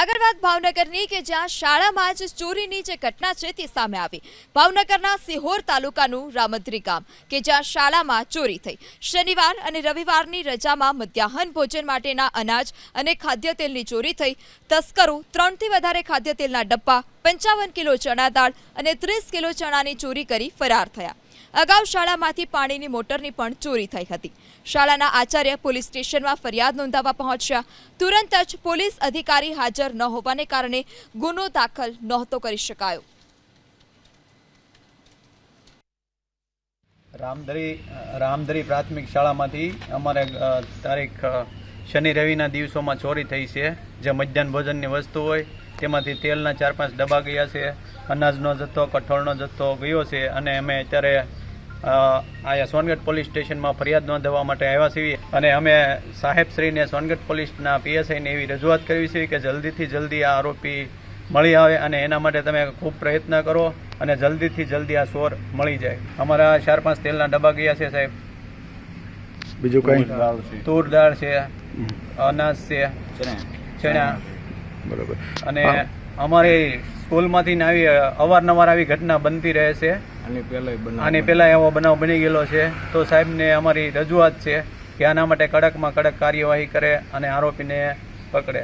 આગળ વાત ભાવનગરની કે જ્યાં શાળામાં જ ચોરીની જે ઘટના છે તે સામે આવી. ભાવનગરના સિહોર તાલુકાનું રામદ્રી ગામ, કે જ્યાં શાળામાં ચોરી થઈ. શનિવાર અને રવિવારની રજામાં મધ્યાહન ભોજન માટેના અનાજ અને ખાદ્ય તેલની ચોરી થઈ. તસ્કરો ત્રણથી વધારે ખાદ્ય તેલના ડબ્બા, પંચાવન કિલો ચણા દાળ અને ત્રીસ કિલો ચણાની ચોરી કરી ફરાર થયા. અગાઉ શાળામાંથી પાણીની મોટરની પણ ચોરી થઈ હતી. શાળાના આચાર્ય પોલીસ સ્ટેશનમાં ફરિયાદ નોંધાવવા પહોંચ્યા. તુરંત જ પોલીસ અધિકારી હાજર ન હોવાને કારણે ગુનો દાખલ નહોતો કરી શકાયો. રામધરી રામધરી પ્રાથમિક શાળામાંથી અમારે તારીખ શનિ રવિના દિવસોમાં ચોરી થઈ છે. જે મધ્યાહન ભોજનની વસ્તુ હોય, તેમાંથી તેલના ચાર પાંચ ડબ્બા ગયા છે, અનાજનો જથ્થો, કઠોળનો જથ્થો ગયો છે અને અમે અત્યારે અ, આયા સોનગઢ પોલીસ સ્ટેશનમાં ફરિયાદ નોંધાવવા માટે આવ્યા છીએ. અને અમે સાહેબશ્રીને સોનગઢ પોલીસના પીએસઆઈને એવી રજૂઆત કરવી છે કે જલ્દીથી જલ્દી આ આરોપી મળી આવે અને એના માટે તમે ખૂબ પ્રયત્ન કરો અને જલ્દીથી જલ્દી આ ચોર મળી જાય. અમારા ચાર પાંચ તેલના ડબ્બા ગયા છે સાહેબ. બીજું કઈ? તૂર દાળ છે. અનાજ છે ચણા. બરોબર. અને અમારી સ્કૂલમાંથી ને આવી અવારનવાર આવી ઘટના બનતી રહે છે. આની પહેલા એવો બનાવ બની ગયેલો છે. તો સાહેબને અમારી રજૂઆત છે કે આના માટે કડકમાં કડક કાર્યવાહી કરે અને આરોપીને પકડે.